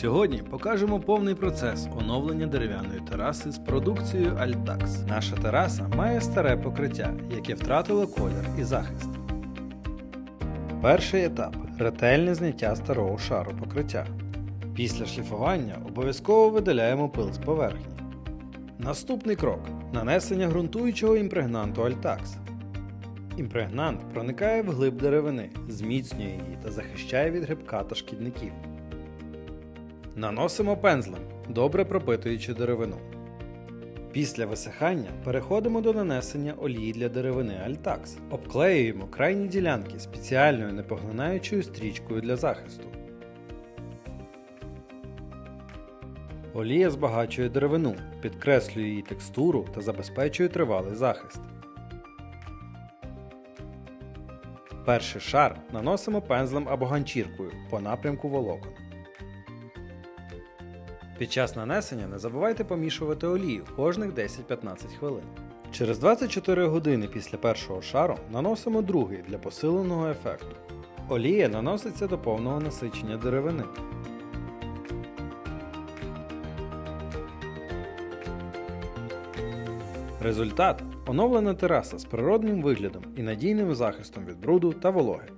Сьогодні покажемо повний процес оновлення дерев'яної тераси з продукцією Altax. Наша тераса має старе покриття, яке втратило колір і захист. Перший етап ретельне зняття старого шару покриття. Після шліфування обов'язково видаляємо пил з поверхні. Наступний крок нанесення ґрунтуючого імпрегнанту Altax. Імпрегнант проникає в глиб деревини, зміцнює її та захищає від грибка та шкідників. Наносимо пензлем, добре пропитуючи деревину. Після висихання переходимо до нанесення олії для деревини Altax. Обклеюємо крайні ділянки спеціальною непоглинаючою стрічкою для захисту. Олія збагачує деревину, підкреслює її текстуру та забезпечує тривалий захист. Перший шар наносимо пензлем або ганчіркою по напрямку волокон. Під час нанесення не забувайте помішувати олію кожних 10-15 хвилин. Через 24 години після першого шару наносимо другий для посиленого ефекту. Олія наноситься до повного насичення деревини. Результат оновлена тераса з природним виглядом і надійним захистом від бруду та вологи.